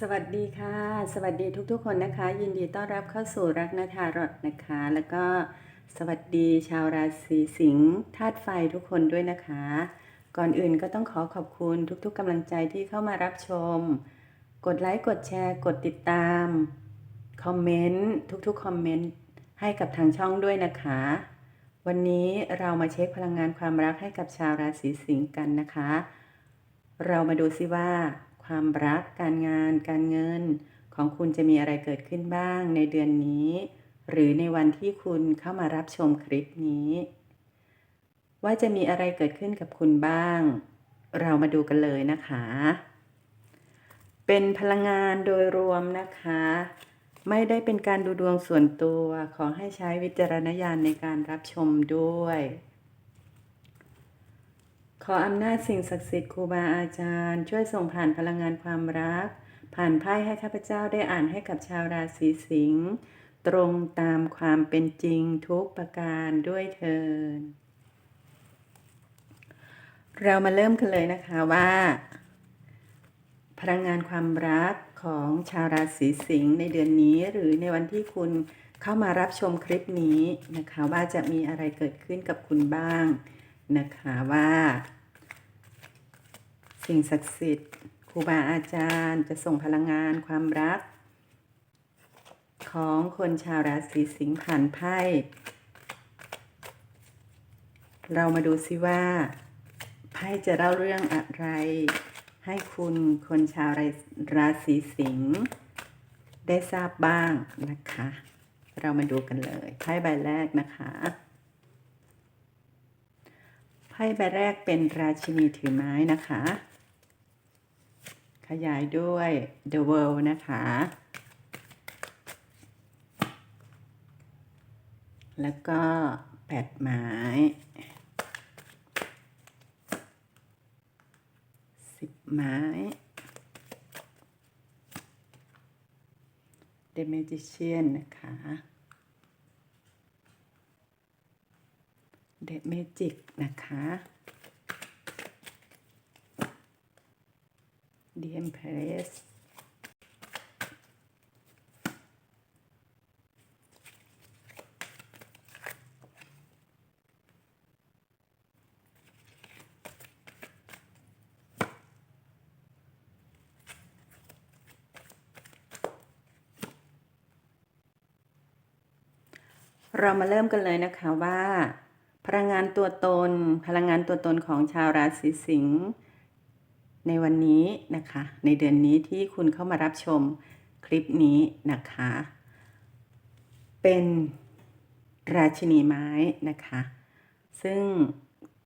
สวัสดีค่ะ สวัสดีทุกๆ คนนะคะ ยินดีต้อนรับเข้าสู่รักนาทารอดนะคะ แล้วก็สวัสดีชาวราศีสิงห์ธาตุไฟทุกคนด้วยนะคะ ก่อนอื่นก็ต้องขอขอบคุณทุกๆกำลังใจที่เข้ามารับชม กดไลค์กดแชร์ กดติดตาม คอมเมนต์ทุกๆคอมเมนต์ให้กับทางช่องด้วยนะคะ วันนี้เรามาเช็คพลังงานความรักให้กับชาวราศีสิงห์กันนะคะ เรามาดูซิว่า ความรัก การงาน การเงิน ของคุณจะมีอะไรเกิดขึ้นบ้างในเดือนนี้ หรือในวันที่คุณเข้ามารับชมคลิปนี้ ว่าจะมีอะไรเกิดขึ้นกับคุณบ้าง เรามาดูกันเลยนะคะ เป็นพลังงานโดยรวมนะคะ ไม่ได้เป็นการดูดวงส่วนตัว ขอให้ใช้วิจารณญาณในการรับชมด้วย ขออำนาจสิ่งศักดิ์สิทธิ์ครูบาอาจารย์ ช่วยส่งผ่านพลังงานความรัก ผ่านไพ่ให้ข้าพเจ้าได้อ่านให้กับชาวราศีสิงห์ตรงตามความเป็นจริงทุกประการด้วยเทินเรามาเริ่มกันเลยนะคะว่า พลังงานความรักของชาวราศีสิงห์ในเดือนนี้ หรือในวันที่คุณเข้ามารับชมคลิปนี้นะคะว่าจะมีอะไรเกิดขึ้นกับคุณบ้างนะคะว่า สิ่งศักดิ์สิทธิ์ครูบาอาจารย์จะส่งพลังงานความรัก ของคนชาวราศีสิงห์ผ่านไพ่เรามาดูซิว่าไพ่จะเล่าเรื่องอะไร ให้คุณคนชาวราศีสิงห์ได้ทราบบ้างนะคะ เรามาดูกันเลยไพ่ใบแรกนะคะไพ่ใบแรกเป็นราชินีถือไม้นะคะ ขยายด้วย The World นะคะ แล้วก็แปดไม้สิบไม้ The Magician นะคะ The Magic นะคะ The Empress เรามาเริ่มกันเลยนะคะว่า พลังงานตัวตน พลังงานตัวตนของชาวราศีสิงห์ ในวันนี้นะคะ ในเดือนนี้ที่คุณเข้ามารับชมคลิปนี้นะคะ เป็นราชินีไม้นะคะ ซึ่ง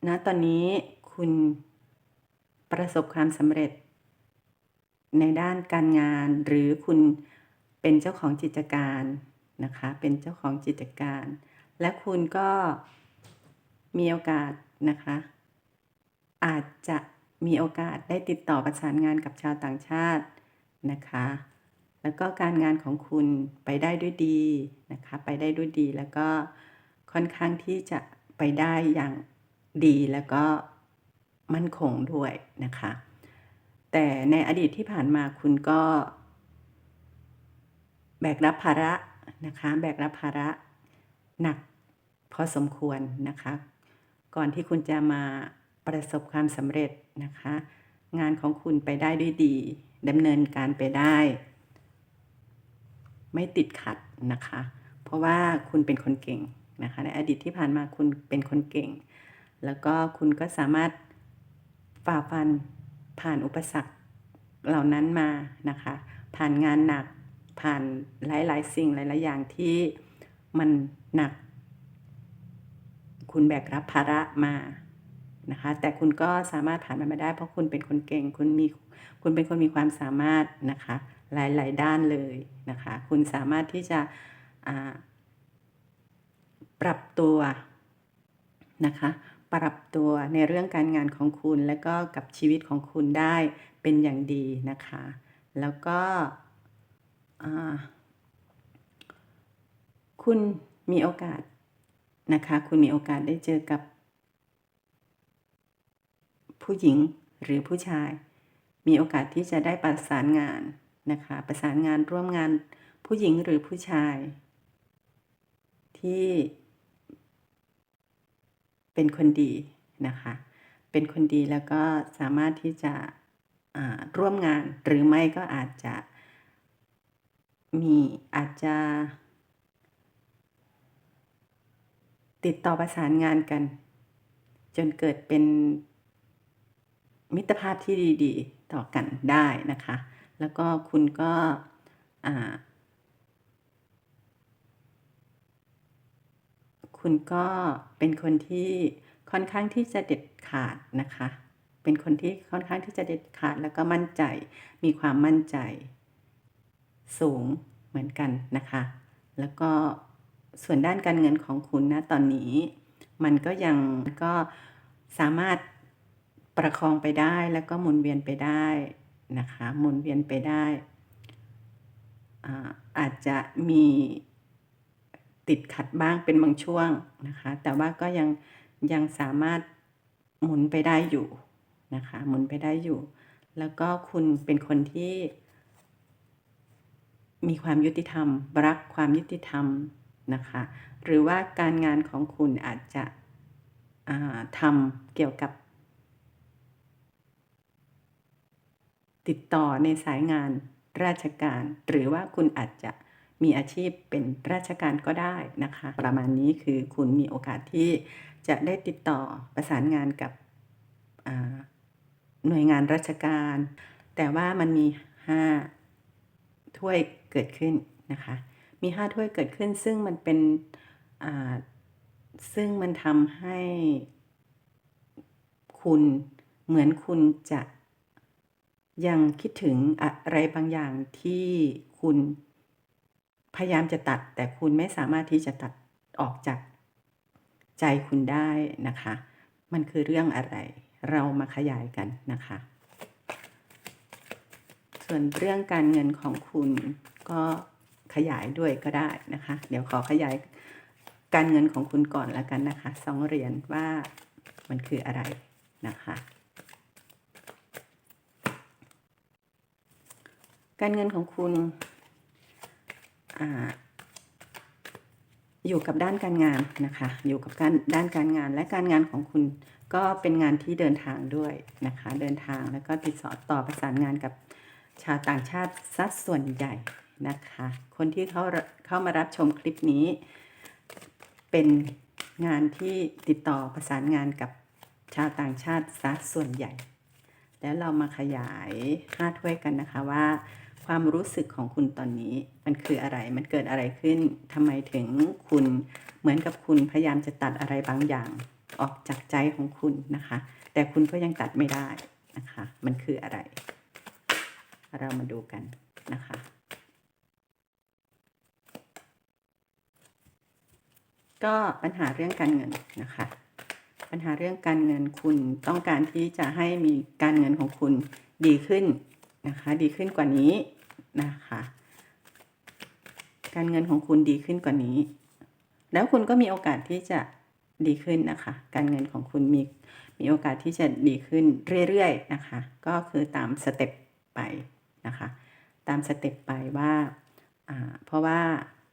ณตอนนี้คุณประสบความสำเร็จ ในด้านการงานหรือคุณเป็นเจ้าของกิจการนะคะ เป็นเจ้าของกิจการ และคุณก็มีโอกาสนะคะ อาจจะ มีโอกาสได้ติดต่อประสานงานกับชาวต่างชาตินะคะ แล้วก็การงานของคุณไปได้ด้วยดีนะคะ ไปได้ด้วยดีแล้วก็ค่อนข้างที่จะไปได้อย่างดีแล้วก็มั่นคงด้วยนะคะ แต่ในอดีตที่ผ่านมาคุณก็ แบกรับภาระนะคะ แบกรับภาระหนักพอสมควรนะคะ ก่อนที่คุณจะมา ประสบความสำเร็จนะคะ งานของคุณไปได้ด้วยดีดำเนินการไปได้ ไม่ติดขัดนะคะ เพราะว่าคุณเป็นคนเก่งนะคะ ในอดีตที่ผ่านมาคุณเป็นคนเก่ง แล้วก็คุณก็สามารถฝ่าฟันผ่านอุปสรรคเหล่านั้นมานะคะ ผ่านงานหนักผ่านหลาย ๆ สิ่งหลาย ๆ อย่างที่มันหนัก คุณแบกรับภาระมา นะคะ แต่คุณก็สามารถผ่านมันมาได้ เพราะคุณเป็นคนเก่ง คุณมีคุณเป็นคนมีความสามารถนะคะ หลาย ๆ ด้านเลยนะคะ คุณสามารถที่จะปรับตัวนะคะ ปรับตัวในเรื่องการงานของคุณและก็กับชีวิตของคุณได้เป็นอย่างดีนะคะ แล้วก็คุณมีโอกาสนะคะ คุณมีโอกาสได้เจอกับ ผู้หญิงหรือผู้ชาย มีโอกาสที่จะได้ประสานงานนะคะ ประสานงานร่วมงานผู้หญิงหรือผู้ชาย ที่เป็นคนดีนะคะ เป็นคนดีแล้วก็สามารถที่จะร่วมงานหรือไม่ก็อาจจะมีอาจจะติดต่อประสานงานกัน จนเกิดเป็น มิตรภาพที่ดีๆ ต่อกันได้นะคะ แล้วก็คุณก็คุณก็เป็นคนที่ค่อนข้างที่จะเด็ดขาดนะคะ เป็นคนที่ค่อนข้างที่จะเด็ดขาดแล้วก็มั่นใจ มีความมั่นใจ สูงเหมือนกันนะคะ แล้วก็ส่วนด้านการเงินของคุณนะตอนนี้ มันก็ยังก็สามารถ ประคองไปได้แล้วก็หมุนเวียนไปได้นะคะหมุนเวียนไปได้อาอาจจะมีติดขัดบ้างเป็นบางช่วงนะคะ แต่ว่าก็ยังยังสามารถหมุนไปได้อยู่นะคะ หมุนไปได้อยู่ แล้วก็คุณเป็นคนที่ มีความยุติธรรม รักความยุติธรรมนะคะ หรือว่าการงานของคุณอาจจะทำเกี่ยวกับ ติดต่อในสายงานราชการ หรือว่าคุณอาจจะมีอาชีพเป็นราชการก็ได้นะคะ ประมาณนี้คือคุณมีโอกาสที่จะได้ติดต่อประสานงานกับหน่วยงานราชการ แต่ว่ามันมี 5 ถ้วยเกิดขึ้นนะคะ มี 5 ถ้วยเกิดขึ้น ซึ่งมันเป็นซึ่งมันทำให้คุณเหมือนคุณจะ ยังคิดถึงอะไรบางอย่างที่คุณพยายามจะตัด แต่คุณไม่สามารถที่จะตัดออกจากใจคุณได้นะคะ มันคือเรื่องอะไร เรามาขยายกันนะคะ ส่วนเรื่องการเงินของคุณก็ขยายด้วยก็ได้นะคะ เดี๋ยวขอขยายการเงินของคุณก่อนแล้วกันนะคะสองเหรียญว่ามันคืออะไรนะคะ การเงินของคุณออยู่กับด้านการงานนะคะ อยู่กับการด้านการงานและการงานของคุณก็เป็นงานที่เดินทางด้วยนะคะ เดินทางแล้วก็ติดต่อต่อประสานงานกับชาวต่างชาติสัดส่วนใหญ่นะคะ คนที่เขาเข้ามารับชมคลิปนี้ เป็นงานที่ติดต่อประสานงานกับชาวต่างชาติสัดส่วนใหญ่ แล้วเรามาขยายห้าถ้วยกันนะคะว่า ความรู้สึกของคุณตอนนี้ มันคืออะไร มันเกิดอะไรขึ้นทำไมถึงคุณเหมือนกับคุณพยายามจะตัดอะไรบางอย่าง ออกจากใจของคุณนะคะ แต่คุณก็ยังตัดไม่ได้นะคะ มันคืออะไร เรามาดูกันนะคะก็ปัญหาเรื่องการเงินนะคะ ปัญหาเรื่องการเงินคุณต้องการที่จะให้มีการเงินของคุณดีขึ้น นะคะ ดีขึ้นกว่านี้นะคะ การเงินของคุณดีขึ้นกว่านี้ แล้วคุณก็มีโอกาสที่จะดีขึ้นนะคะ การเงินของคุณมีมีโอกาสที่จะดีขึ้นเรื่อยๆนะคะ ก็คือตามสเต็ปไปนะคะ ตามสเต็ปไปว่าเพราะว่า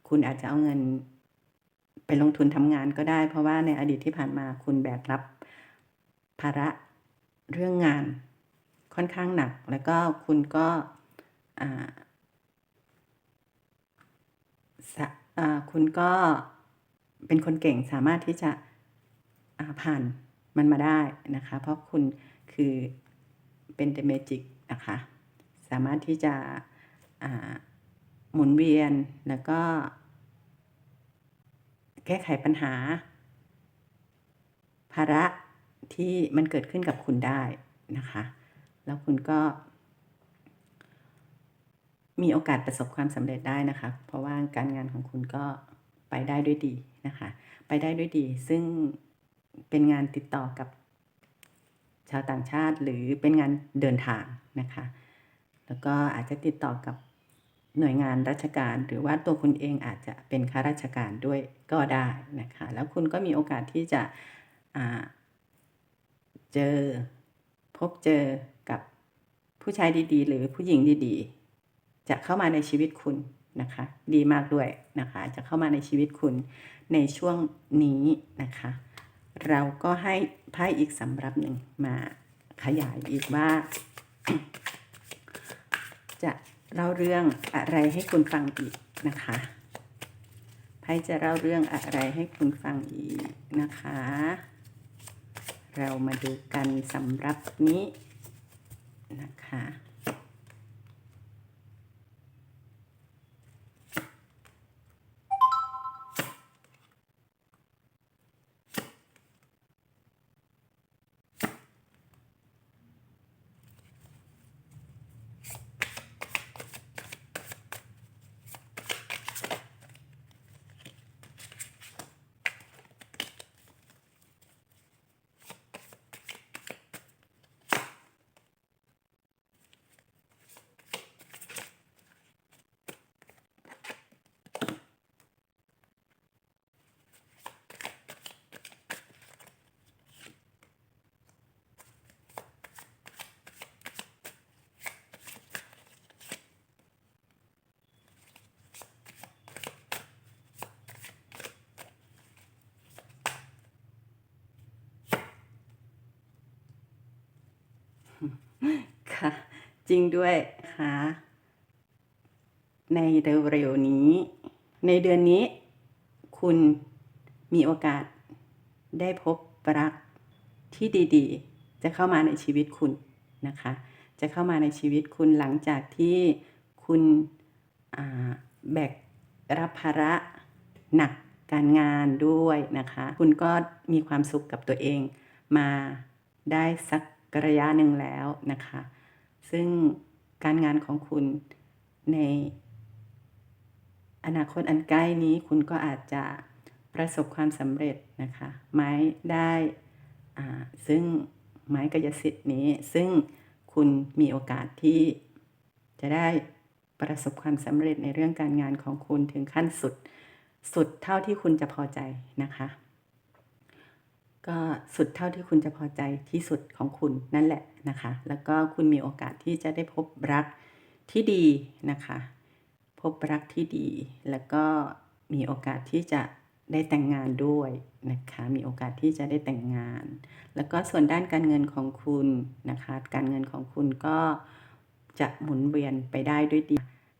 คุณอาจจะเอาเงินไปลงทุนทำงานก็ได้ เพราะว่าในอดีตที่ผ่านมาคุณแบกรับภาระเรื่องงาน ค่อนข้างหนัก แล้วก็คุณก็คุณก็เป็นคนเก่งสามารถที่จะผ่านมันมาได้นะคะ เพราะคุณคือเป็นเดเมจิกนะคะ สามารถที่จะหมุนเวียนแล้วก็ แก้ไขปัญหา ภาระที่มันเกิดขึ้นกับคุณได้นะคะ แล้วคุณก็ มีโอกาสประสบความสำเร็จได้นะคะ เพราะว่าการงานของคุณก็ไปได้ด้วยดีนะคะ ไปได้ด้วยดี ซึ่งเป็นงานติดต่อกับชาวต่างชาติหรือเป็นงานเดินทางนะคะ แล้วก็อาจจะติดต่อกับหน่วยงานราชการ หรือว่าตัวคุณเองอาจจะเป็นข้าราชการด้วยก็ได้นะคะ แล้วคุณก็มีโอกาสที่จะเจอพบเจอ ผู้ชายดีๆ หรือผู้หญิงดีๆ จะเข้ามาในชีวิตคุณนะคะ ดีมากด้วยนะคะ จะเข้ามาในชีวิตคุณในช่วงนี้นะคะ เราก็ให้ไพ่อีกสำรับหนึ่งมาขยายอีกว่า จะเล่าเรื่องอะไรให้คุณฟังอีกนะคะไพ่จะเล่าเรื่องอะไรให้คุณฟังอีกนะคะ เรามาดูกันสำรับนี้ นะคะ จริงด้วยค่ะ ในเร็วๆนี้ ในเดือนนี้ คุณมีโอกาสได้พบรักที่ดีๆ จะเข้ามาในชีวิตคุณนะคะ จะเข้ามาในชีวิตคุณหลังจากที่คุณแบกรับภาระหนักการงานด้วยนะคะ คุณก็มีความสุขกับตัวเองมาได้สักระยะหนึ่งแล้วนะคะ ซึ่งการงานของคุณในอนาคตอันใกล้นี้คุณก็อาจจะประสบความสำเร็จนะคะ ไม้ได้ซึ่งไม้กายสิทธิ์นี้ ซึ่งคุณมีโอกาสที่จะได้ประสบความสำเร็จในเรื่องการงานของคุณถึงขั้นสุด สุดเท่าที่คุณจะพอใจนะคะ ก็สุดเท่าที่คุณจะพอใจที่สุดของคุณนั่นแหละนะคะ แล้วก็คุณมีโอกาสที่จะได้พบรักที่ดีนะคะ พบรักที่ดี แล้วก็มีโอกาสที่จะได้แต่งงานด้วยนะคะ มีโอกาสที่จะได้แต่งงาน แล้วก็ส่วนด้านการเงินของคุณนะคะ การเงินของคุณก็จะหมุนเวียนไปได้ด้วยดี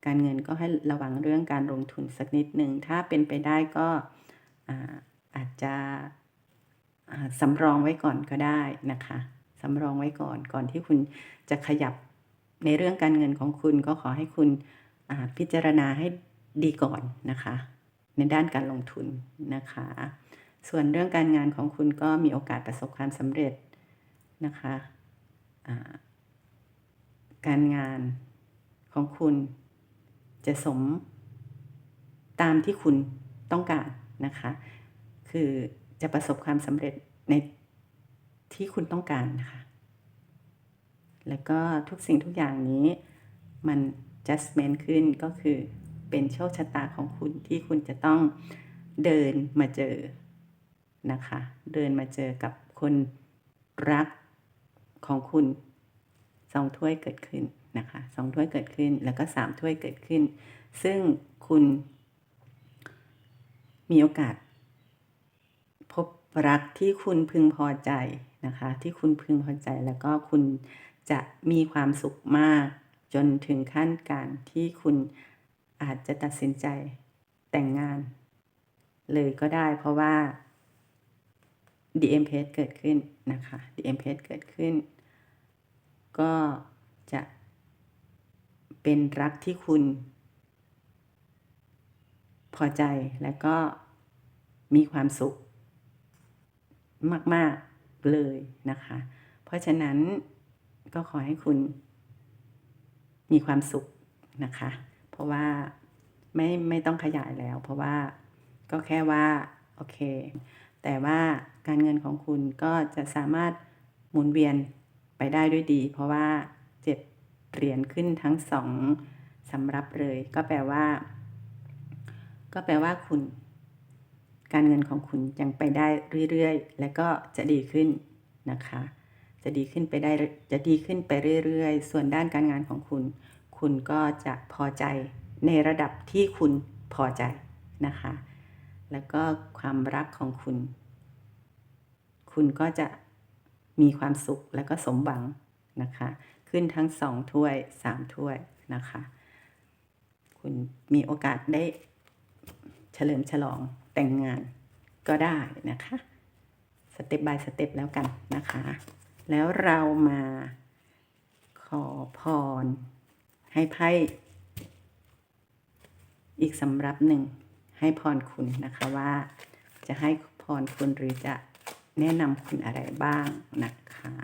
การเงินก็ให้ระวังเรื่องการลงทุนสักนิดหนึ่ง ถ้าเป็นไปได้ก็อาอาจจะ สำรองไว้ก่อนก็ได้นะคะสำรองไว้ก่อนก่อนที่คุณจะขยับในเรื่องการเงินของคุณก็ขอให้คุณพิจารณาให้ดีก่อนนะคะ ในด้านการลงทุนนะคะ ส่วนเรื่องการงานของคุณก็มีโอกาสประสบความสำเร็จนะคะการงานของคุณจะสมตามที่คุณต้องการนะคะ คือ จะประสบความสำเร็จในที่คุณต้องการนะคะ แล้วก็ทุกสิ่งทุกอย่างนี้มัน judgment ขึ้นก็คือเป็นโชคชะตาของคุณที่คุณจะต้องเดินมาเจอนะคะ เดินมาเจอกับคนรักของคุณสองถ้วยเกิดขึ้นนะคะสองถ้วยเกิดขึ้นแล้วก็สามถ้วยเกิดขึ้น ซึ่งคุณมีโอกาส รักที่คุณพึงพอใจนะคะ ที่คุณพึงพอใจแล้วก็คุณจะมีความสุขมาก จนถึงขั้นการที่คุณอาจจะตัดสินใจแต่งงาน เลยก็ได้เพราะว่า DM p a g e เกิดขึ้นนะคะ DM p a g e เกิดขึ้น ก็จะเป็นรักที่คุณ พอใจแล้วก็มีความสุข มาก ๆ เลยนะคะ เพราะฉะนั้นก็ขอให้คุณมีความสุขนะคะ เพราะว่าไม่ไม่ต้องขยายแล้ว เพราะว่าก็แค่ว่า โอเค แต่ว่าการเงินของคุณก็จะสามารถหมุนเวียนไปได้ด้วยดี เพราะว่าเจ็ดเหรียญขึ้นทั้งสองสำรับเลย ก็แปลว่า ก็แปลว่าคุณ การเงินของคุณยังไปได้เรื่อยๆ และก็จะดีขึ้นนะคะ จะดีขึ้นไปได้จะดีขึ้นไปเรื่อยๆ ส่วนด้านการงานของคุณ คุณก็จะพอใจในระดับที่คุณพอใจนะคะ แล้วก็ความรักของคุณ คุณก็จะมีความสุขแล้วก็สมหวังนะคะ ขึ้นทั้งสองถ้วยสามถ้วยนะคะ คุณมีโอกาสได้เฉลิมฉลอง แต่งงานก็ได้นะคะสเต็ปบายสเต็ปแล้วกันนะคะ แล้วเรามาขอพร ให้ไพ่อีกสำรับหนึ่งให้พรคุณนะคะว่าจะให้พรคุณหรือจะแนะนำคุณอะไรบ้างนะคะ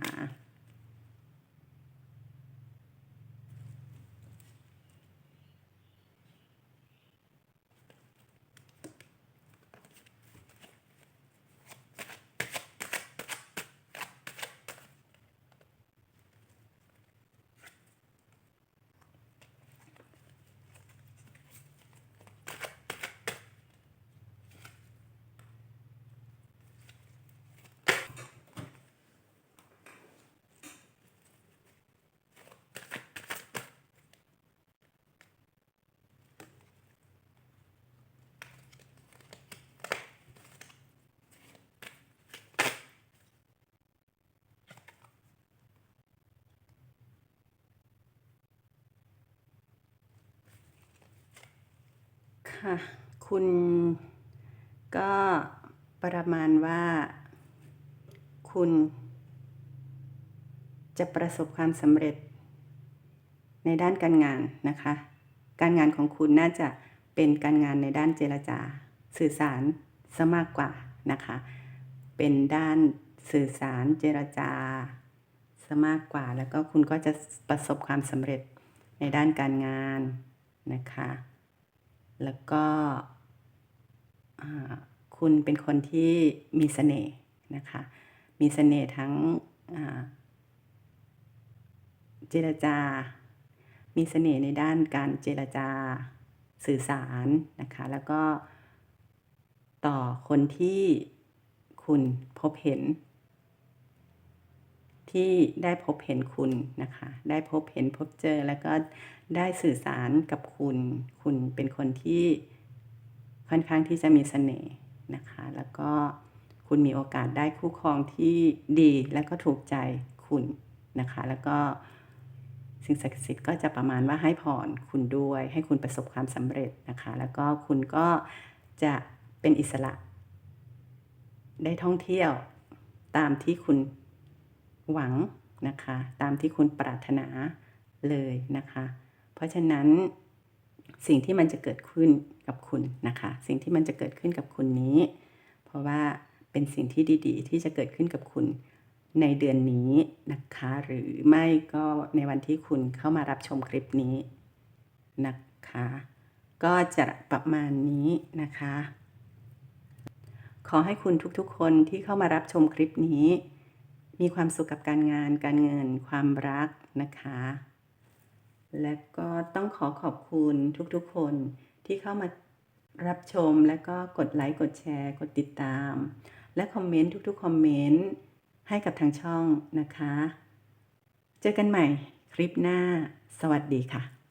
ค่ะ คุณก็ประมาณว่า คุณจะประสบความสำเร็จในด้านการงานนะคะ การงานของคุณน่าจะเป็นการงานในด้านเจรจา สื่อสารซะมากกว่านะคะ เป็นด้านสื่อสารเจรจาซะมากกว่า แล้วก็คุณก็จะประสบความสำเร็จในด้านการงานนะคะ แล้วก็คุณเป็นคนที่มีเสน่ห์นะคะ มีเสน่ห์ทั้งเจรจา มีเสน่ห์ในด้านการเจรจาสื่อสารนะคะ แล้วก็ต่อคนที่คุณพบเห็น ที่ได้พบเห็นคุณนะคะ ได้พบเห็นพบเจอแล้วก็ ได้สื่อสารกับคุณ คุณเป็นคนที่ค่อนข้างที่จะมีเสน่ห์นะคะ แล้วก็คุณมีโอกาสได้คู่ครองที่ดีและก็ถูกใจคุณนะคะ แล้วก็สิ่งศักดิ์สิทธิ์ก็จะประมาณว่าให้พรคุณด้วย ให้คุณประสบความสำเร็จนะคะ แล้วก็คุณก็จะเป็นอิสระ ได้ท่องเที่ยวตามที่คุณหวังนะคะ ตามที่คุณปรารถนาเลยนะคะ เพราะฉะนั้นสิ่งที่มันจะเกิดขึ้นกับคุณนะคะ สิ่งที่มันจะเกิดขึ้นกับคุณนี้ เพราะว่าเป็นสิ่งที่ดีๆ ที่จะเกิดขึ้นกับคุณในเดือนนี้นะคะ หรือไม่ก็ในวันที่คุณเข้ามารับชมคลิปนี้นะคะ ก็จะประมาณนี้นะคะ ขอให้คุณทุกๆ คนที่เข้ามารับชมคลิปนี้ มีความสุขกับการงานการเงินความรักนะคะ และก็ต้องขอขอบคุณทุกๆคนที่เข้ามารับชมและก็กดไลค์กดแชร์ กดติดตาม และคอมเมนต์ทุกๆคอมเมนต์ให้กับทางช่องนะคะ เจอกันใหม่คลิปหน้า สวัสดีค่ะ